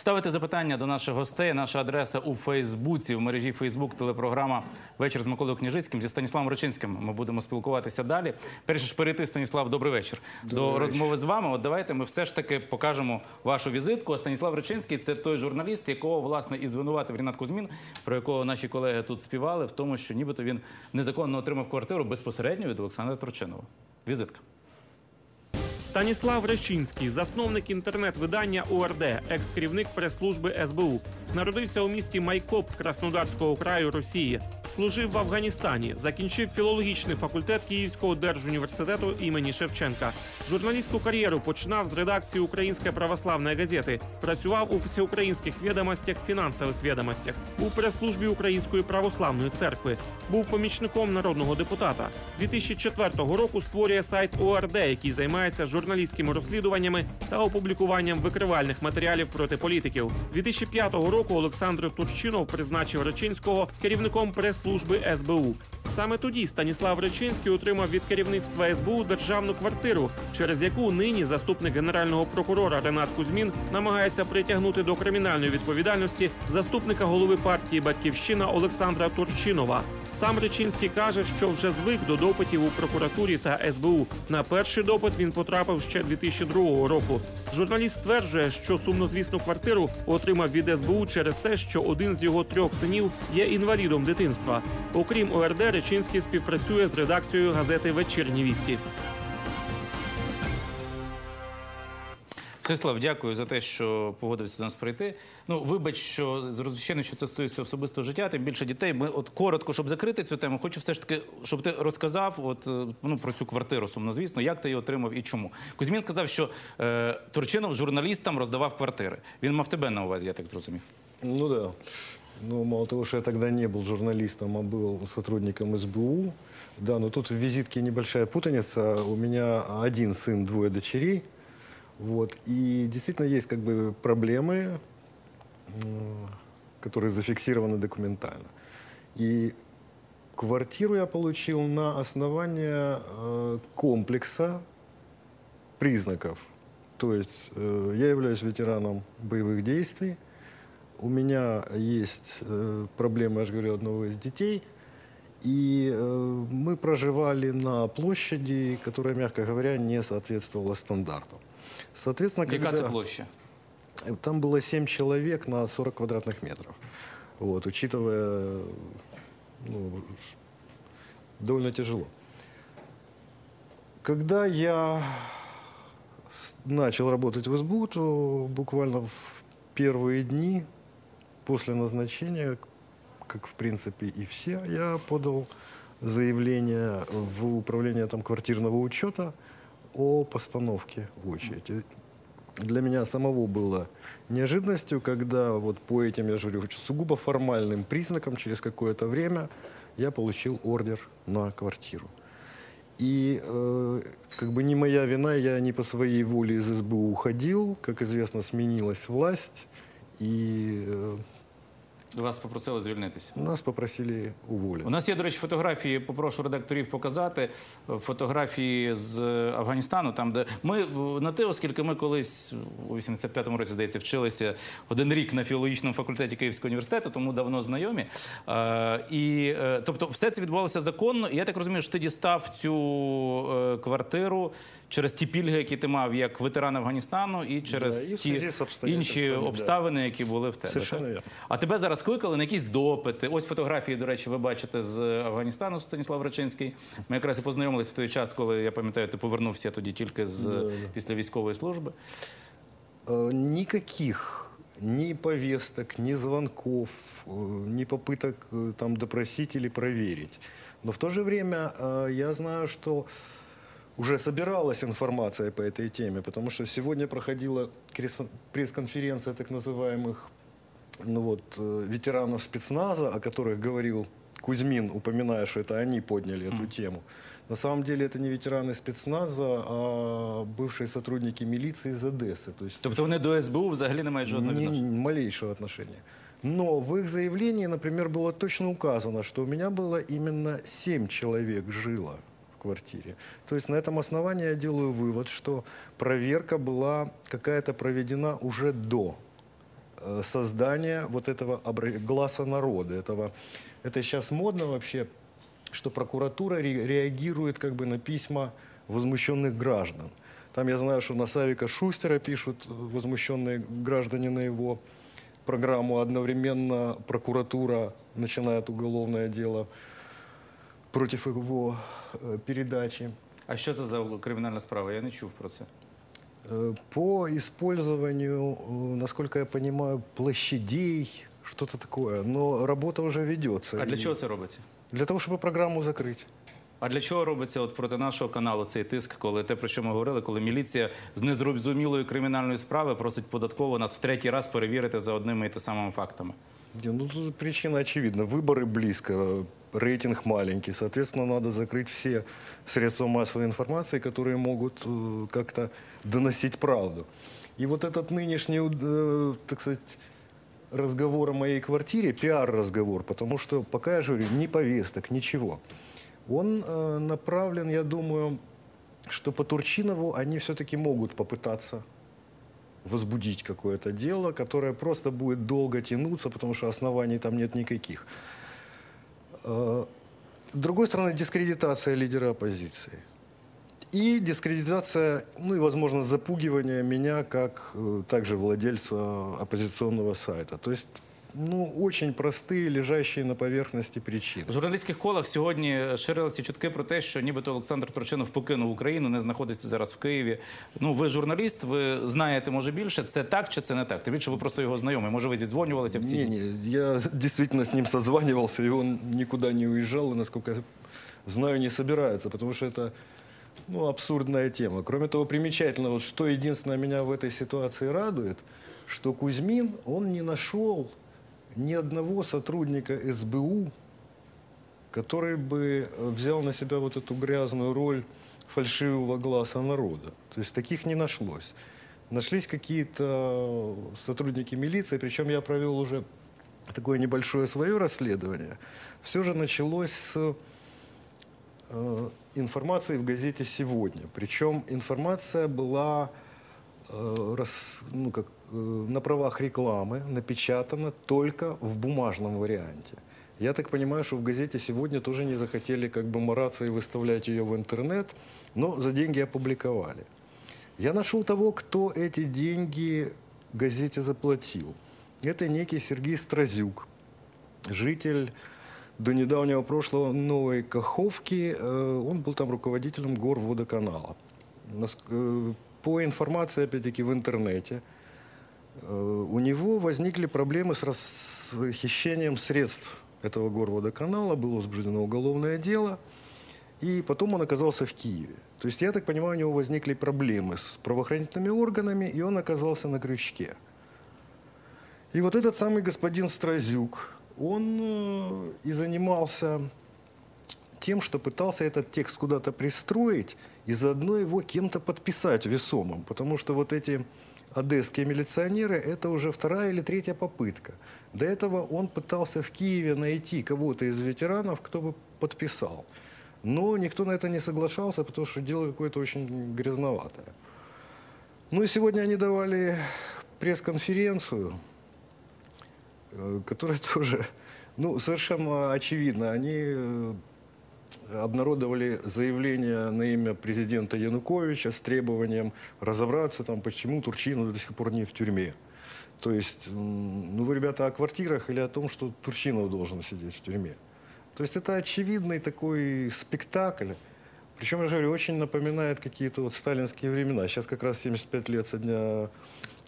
Ставити запитання до наших гостей. Наша адреса у Фейсбуці, в мережі Фейсбук, телепрограма Вечір з Миколою Княжицьким зі Станіславом Рочинським. Ми будемо спілкуватися далі. Перше ж перейти, Станіслав, добрий вечір. до розмови з вами. От давайте ми все ж таки покажемо вашу візитку. А Станіслав Рочинський це той журналіст, якого власне і звинуватив Рінат Кузьмін, про якого наші колеги тут співали, в тому, що нібито він незаконно отримав квартиру безпосередньо від Олександра Турчинова. Візитка. Станіслав Рещинський, засновник інтернет-видання УРД, екс-керівник прес-служби СБУ. Народився у місті Майкоп Краснодарського краю Росії. Служив в Афганістані, закінчив філологічний факультет Київського держуніверситету імені Шевченка. Журналістську кар'єру починав з редакції Української православної газети. Працював у всеукраїнських відомостях, фінансових відомостях, у прес-службі Української православної церкви. Був помічником народного депутата. 2004 року створює сайт ОРД, який займається журналістськими розслідуваннями та опублікуванням викривальних матеріалів проти політиків. 2005 року Олександр Турчинов призначив Речинського керівником прес-служби СБУ. Саме тоді Станіслав Речинський отримав від керівництва СБУ державну квартиру, через яку нині заступник генерального прокурора Ренат Кузьмін намагається притягнути до кримінальної відповідальності заступника голови партії Батьківщина Олександра Турчинова. Сам Речинський каже, що вже звик до допитів у прокуратурі та СБУ. На перший допит він потрапив ще 2002 року. Журналіст стверджує, що сумнозвісну квартиру отримав від СБУ через те, що один з його трьох синів є інвалідом дитинства. Окрім ОРД, Речинський співпрацює з редакцією газети Вечірні вісті. Станіслав, дякую за те, що погодився до нас прийти. Ну, вибач, що звичайно, що це стосується особистого життя, тим більше дітей. Ми от коротко, щоб закрити цю тему, хочу все ж таки, щоб ти розказав от, е, ну, про цю квартиру сумнозвісно, як ти її отримав і чому. Кузьмін сказав, що е, Турчинов журналістам роздавав квартири. Він мав тебе на увазі, я так зрозумів. Ну да. Ну, мало того, что я тогда не был журналистом, а был сотрудником СБУ. Да, но тут в визитке небольшая путаница. У меня один сын, двое дочерей. Вот. И действительно есть как бы проблемы, которые зафиксированы документально. И квартиру я получил на основании э, комплекса признаков. То есть э, я являюсь ветераном боевых действий, у меня есть э, проблемы, я же говорю, одного из детей. И э, мы проживали на площади, которая, мягко говоря, не соответствовала стандартам. Соответственно, когда- площа? там было 7 человек на 40 квадратных метров. Вот, учитывая, ну, довольно тяжело. Когда я начал работать в СБУ, то буквально в первые дни после назначения, как в принципе и все, я подал заявление в управление там, квартирного учета о постановке в очередь. Для меня самого было неожиданностью, когда вот по этим, я же говорю, сугубо формальным признакам через какое-то время я получил ордер на квартиру. И э, как бы не моя вина, я не по своей воле из СБУ уходил. Как известно, сменилась власть, и э, Вас попросили звільнитися. нас попросили уволить. У нас є, до речі, фотографії. Попрошу редакторів показати фотографії з Афганістану, там де ми на те, оскільки ми колись у 85-му році, здається, вчилися один рік на філологічному факультеті Київського університету, тому давно знайомі. Е, і е, тобто, все це відбувалося законно. І я так розумію, що ти дістав цю е, квартиру через ті пільги, які ти мав як ветеран Афганістану, і через і ті інші да. обставини, які були в тебе. Так? А тебе зараз кликали на якісь допити. Ось фотографії, до речі, ви бачите з Афганістану Станіслав Речинський. Ми якраз і познайомились в той час, коли я пам'ятаю, ти повернувся тоді тільки з після військової служби. Э, Никаких ни повесток, ни звонков, э, ни попыток э, там допросить или проверить. Но в то же время э, я знаю, что уже собиралась информация по этой теме, потому что сегодня проходила крес- пресс-конференция так называемых ну вот, э, ветеранов спецназа, о которых говорил Кузьмин, упоминая, что это они подняли эту тему. На самом деле это не ветераны спецназа, а бывшие сотрудники милиции из Одессы. То есть Тобто вони до СБУ взагалі не мають жодного ни відношення. малейшего отношения. Но в их заявлении, например, было точно указано, что у меня было именно семь человек жило в квартире. То есть на этом основании я делаю вывод, что проверка была какая-то проведена уже до создания вот этого глаза народа. Этого, это сейчас модно вообще, что прокуратура ре- реагирует как бы на письма возмущенных граждан. Там я знаю, что на Савика Шустера пишут э, возмущенные граждане на его программу. Одновременно прокуратура начинает уголовное дело против его э, передачи. А що це за кримінальна справа? Я не чув про це. Э, По использованию, э, насколько я понимаю, площадей, что-то такое. Но работа уже ведется. А для И чого це робиться? Для того, чтобы программу закрыть. А для чого робиться от проти нашого каналу цей тиск, коли те, про що ми говорили, коли міліція з незрозумілої кримінальної справи просить податково нас в третій раз перевірити за одними і те самими фактами? Не, Ну, тут причина очевидна. Выборы близко, Рейтинг маленький. Соответственно, надо закрыть все средства массовой информации, которые могут э, как-то доносить правду. И вот этот нынешний, э, так сказать, разговор о моей квартире, пиар-разговор, потому что пока я говорю, ни повесток, ничего. Он э, направлен, я думаю, что по Турчинову они все-таки могут попытаться возбудить какое-то дело, которое просто будет долго тянуться, потому что оснований там нет никаких. Э, С другой стороны, дискредитация лидера оппозиции. И дискредитация, ну и, возможно, запугивание меня как э, также владельца оппозиционного сайта. То есть, ну, очень простые, лежащие на поверхности причины. В журналістських колах сьогодні ширилися чутки про те, що нібито Олександр Турчинов покинув Україну, не знаходиться зараз в Києві. Ну, ви журналіст, ви знаєте, може більше, це так чи це не так? Тим більше ви просто його знайомий. Може, ви зідзвонювалися всі? Не, не, я действительно с ним созванивался, и он никуда не уезжал, и, насколько я знаю, не собирается, потому что это ну, абсурдная тема. Кроме того, примечательно, вот что единственное меня в этой ситуации радует, что Кузьмин, он не нашел ни одного сотрудника СБУ, который бы э, взял на себя вот эту грязную роль фальшивого глаза народа. То есть таких не нашлось. Нашлись какие-то сотрудники милиции, причем я провел уже такое небольшое свое расследование. Все же началось с э, информации в газете «Сегодня». Причем информация была э, рас- ну, как, э, на правах рекламы, напечатана только в бумажном варианте. Я так понимаю, что в газете «Сегодня» тоже не захотели как бы мараться и выставлять ее в интернет, но за деньги опубликовали. Я нашел того, кто эти деньги газете заплатил. Это некий Сергей Стразюк, житель до недавнего прошлого Новой Каховки. Э, Он был там руководителем горводоканала. Э, По информации, опять-таки, в интернете, э, у него возникли проблемы с расхищением средств этого горводоканала, было возбуждено уголовное дело, и потом он оказался в Киеве. То есть, я так понимаю, у него возникли проблемы с правоохранительными органами, и он оказался на крючке. И вот этот самый господин Стразюк, он э, и занимался тем, что пытался этот текст куда-то пристроить и заодно его кем-то подписать весомым. Потому что вот эти одесские милиционеры, это уже вторая или третья попытка. До этого он пытался в Киеве найти кого-то из ветеранов, кто бы подписал. Но никто на это не соглашался, потому что дело какое-то очень грязноватое. Ну и сегодня они давали пресс-конференцию, э, которая тоже, ну, совершенно очевидно, они э, обнародовали заявление на имя президента Януковича с требованием разобраться, там, почему Турчинов до сих пор не в тюрьме. То есть, ну вы, ребята, о квартирах или о том, что Турчинов должен сидеть в тюрьме? То есть это очевидный такой спектакль. Причем, я же говорю, очень напоминает какие-то вот сталинские времена. Сейчас как раз 75 лет со дня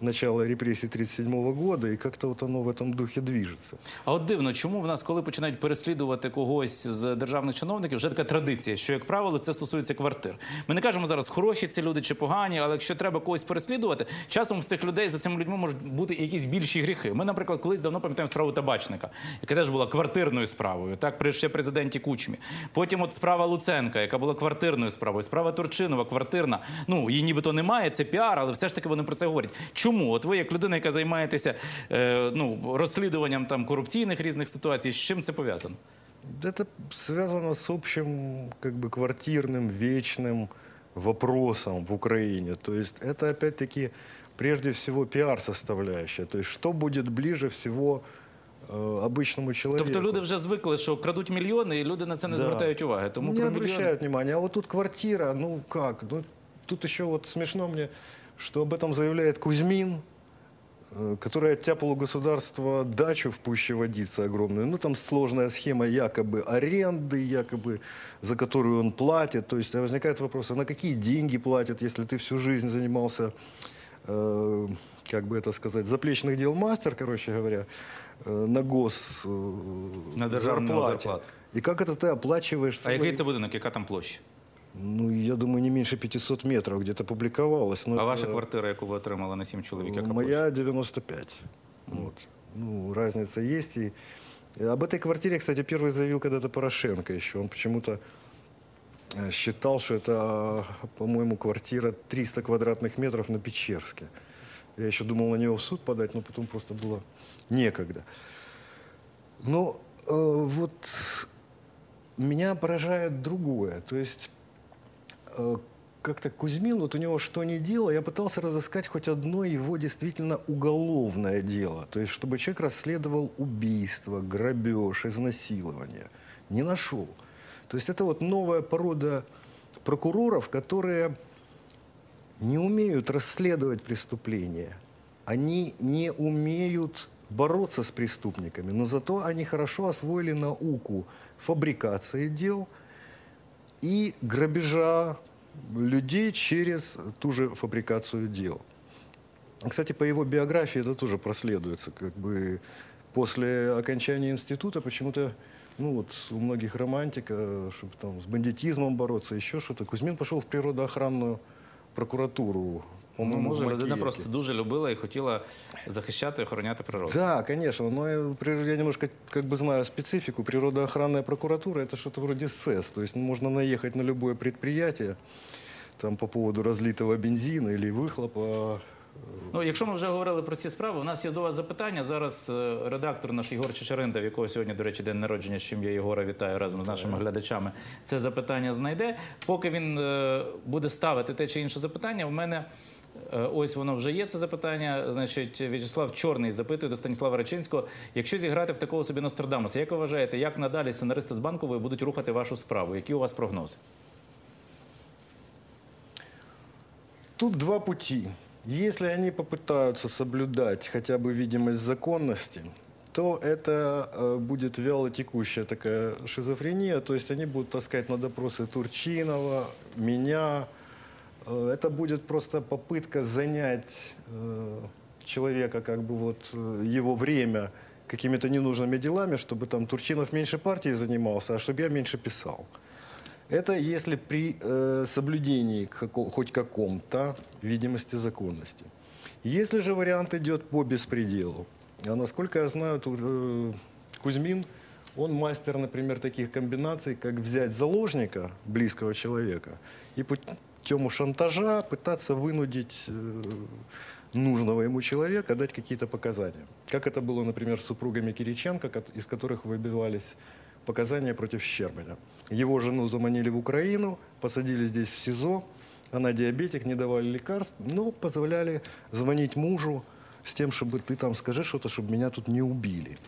начала репрессий 1937 года, и как-то вот оно в этом духе движется. А от дивно, чому в нас, коли починають переслідувати когось з державних чиновників, вже така традиція, що як правило це стосується квартир. Ми не кажемо зараз, хороші ці люди чи погані, але якщо треба когось переслідувати, часом в цих людей за цими людьми можуть бути якісь більші гріхи. Ми, наприклад, колись давно пам'ятаємо справу табачника, яка теж була квартирною справою, так при ще президенті Кучмі. Потім от справа Луценка, яка була квартирною справою, справа Турчинова, квартирна. Ну її нібито немає, це піар, але все ж таки вони про це говорять. Чому? От ви, як людина, яка займаєтеся е, ну, розслідуванням там корупційних різних ситуацій, з чим це пов'язано? Это связано с общим как бы квартирным, вечным вопросом в Украине. То есть это опять-таки прежде всего пиар-составляющая. То есть что будет ближе всего э, обычному человеку. Тобто люди вже звикли, що крадуть мільйони, і люди на це не Да. звертають уваги. Тому не про мільйони... обращают внимания. А вот тут квартира, ну как? Ну, тут еще вот смешно мне, что об этом заявляет Кузьмин, э, который оттяпал у государства дачу в пуще водицы огромную. Ну, там сложная схема якобы аренды, якобы за которую он платит. То есть возникает вопрос, а на какие деньги платят, если ты всю жизнь занимался, э, как бы это сказать, заплечных дел мастер, короче говоря, э, на гос э, На державную зарплате. зарплату. И как это ты оплачиваешь А свои- який це будинок, яка там площа? ну, я думаю, не меньше 500 метров где-то публиковалось. но А это, ваша квартира, яку ви отримали на сім чоловік, яка площа? Моя 95. Вот. Ну, разница есть. И об этой квартире, кстати, первый заявил когда-то Порошенко еще. Он почему-то э, считал, что это, по-моему, квартира 300 квадратных метров на Печерске. Я еще думал на него в суд подать, но потом просто было некогда. Но э, вот меня поражает другое. То есть э, как-то Кузьмин, вот у него что ни дело, я пытался разыскать хоть одно его действительно уголовное дело. То есть, чтобы человек расследовал убийство, грабеж, изнасилование. Не нашел. То есть, это вот новая порода прокуроров, которые не умеют расследовать преступления. Они не умеют бороться с преступниками, но зато они хорошо освоили науку фабрикации дел и грабежа людей через ту же фабрикацию дел. Кстати, по его биографии это тоже проследуется. Как бы после окончания института почему-то ну вот у многих романтика, чтобы там с бандитизмом бороться, еще что-то. Кузьмин пошел в природоохранную прокуратуру. Ну, по-моему, може, в людина Макіївці. просто дуже любила і хотіла захищати і охороняти природу. Да, конечно, но я, при- я немножко как бы знаю специфику. Природоохранная прокуратура – это что-то вроде СЭС. То есть можно наехать на любое предприятие там, по поводу разлитого бензина или выхлопа. Ну, якщо ми вже говорили про ці справи, у нас є до вас запитання. Зараз е, редактор наш Ігор Чечеринда, в якого сьогодні, до речі, день народження, з чим я Єгора вітаю разом з нашими глядачами, це запитання знайде. Поки він е, буде ставити те чи інше запитання, в мене е, ось воно вже є. Це запитання. Значить, В'ячеслав Чорний запитує до Станіслава Речинського. Якщо зіграти в такого собі Нострадамуса, як ви вважаєте, як надалі сценаристи з банкової будуть рухати вашу справу? Які у вас прогнози? Тут два пути. Если они попытаются соблюдать хотя бы видимость законности, то это э, будет вяло текущая такая шизофрения. То есть они будут таскать на допросы Турчинова, меня. Э, это будет просто попытка занять э, человека, как бы вот э, его время какими-то ненужными делами, чтобы там Турчинов меньше партии занимался, а чтобы я меньше писал. Это если при соблюдении хоть каком-то видимости законности. Если же вариант идет по беспределу, а насколько я знаю, Кузьмин, он мастер, например, таких комбинаций, как взять заложника, близкого человека, и путем шантажа пытаться вынудить э, нужного ему человека дать какие-то показания. Как это было, например, с супругами Кириченко, из которых выбивались показания против Щербаня. Его жену заманили в Украину, посадили здесь в СИЗО, она диабетик, не давали лекарств, но позволяли звонить мужу с тем, чтобы ты там скажи что-то, чтобы меня тут не убили.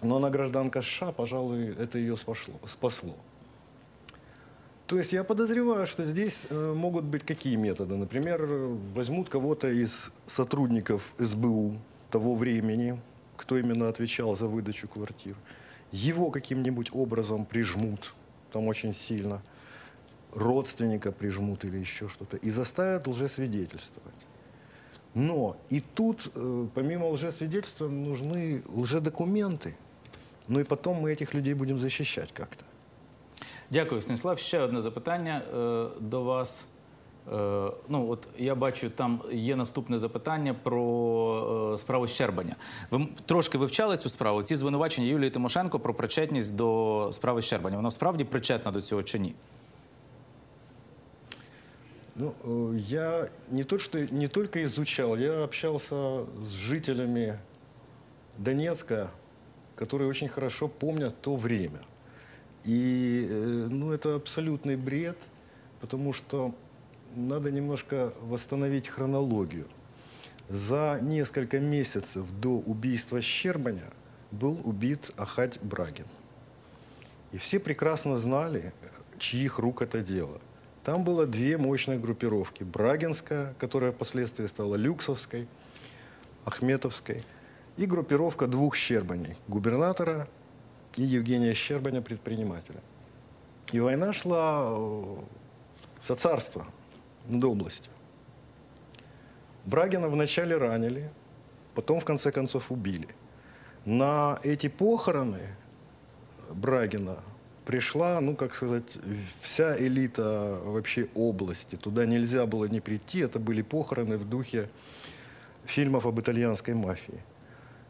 Но она гражданка США, пожалуй, это ее спасло. спасло. То есть я подозреваю, что здесь э, могут быть какие методы. Например, возьмут кого-то из сотрудников СБУ того времени, кто именно отвечал за выдачу квартир. Его каким-нибудь образом прижмут, там очень сильно. Родственника прижмут или еще что-то. И заставят лжесвидетельствовать. Но и тут, э, помимо лжесвидетельства, нужны лжедокументы. Ну и потом мы этих людей будем защищать как-то. Дякую, Станіслав. Ще одне запитання е, до вас. Е, ну, от я бачу, там є наступне запитання про е, справу Щербаня. Ви трошки вивчали цю справу? Ці звинувачення Юлії Тимошенко про причетність до справи Щербаня. Вона справді причетна до цього чи ні? Ну, я не, то, что, не только изучал, я общался с жителями Донецка, которые очень хорошо помнят то время. И э, ну, это абсолютный бред, потому что надо немножко восстановить хронологию. За несколько месяцев до убийства Щербаня был убит Ахать Брагин. И все прекрасно знали, чьих рук это дело. Там было две мощные группировки. Брагинская, которая впоследствии стала Люксовской, Ахметовской, и группировка двух Щербаней. Губернатора и Евгения Щербаня, предпринимателя. И война шла э, за царство над областью. Брагина вначале ранили, потом в конце концов убили. На эти похороны Брагина пришла, ну, как сказать, вся элита вообще области. Туда нельзя было не прийти. Это были похороны в духе фильмов об итальянской мафии.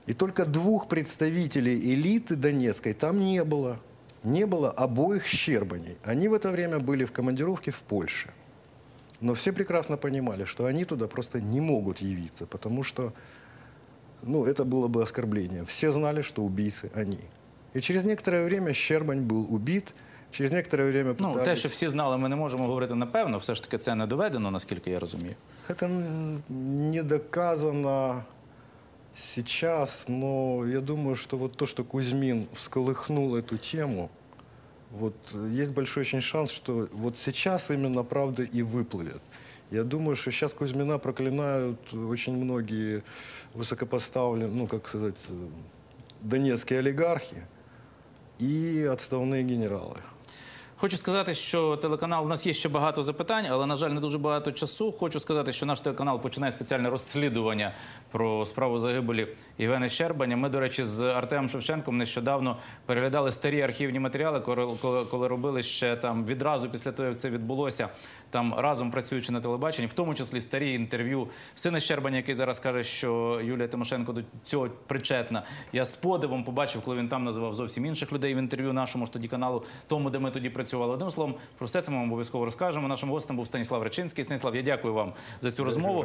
И только двух представителей элиты Донецкой там не было. Не было обоих Щербаней. Они в это время были в командировке в Польше. Но все прекрасно понимали, что они туда просто не могут явиться, потому что ну, это было бы оскорбление. Все знали, что убийцы они. И через некоторое время Щербань был убит, через некоторое время Ну, те, пытались- що всі знали, ми не можемо говорити напевно. Все ж таки, це не доведено, наскільки я розумію. Это м, не доказано Сейчас, но я думаю, что вот то, что Кузьмин всколыхнул эту тему, вот э, есть большой очень шанс, что вот сейчас именно правда и выплывет. Я думаю, что сейчас Кузьмина проклинают очень многие высокопоставленные, ну, как сказать, э, донецкие олигархи и отставные генералы. Хочу сказати, що телеканал у нас є ще багато запитань, але на жаль, не дуже багато часу. Хочу сказати, що наш телеканал починає спеціальне розслідування про справу загибелі Євгена Щербаня. Ми, до речі, з Артемом Шевченком нещодавно переглядали старі архівні матеріали, коли, коли, робили ще там відразу після того, як це відбулося. Там разом працюючи на телебаченні, в тому числі старі інтерв'ю сина Щербаня, який зараз каже, що Юлія Тимошенко до цього причетна. Я з подивом побачив, коли він там називав зовсім інших людей в інтерв'ю нашому ж тоді каналу, тому де ми тоді працювали. Одним словом, про все це ми вам обов'язково розкажемо. Нашим гостем був Станіслав Речинський. Станіслав, я дякую вам за цю розмову.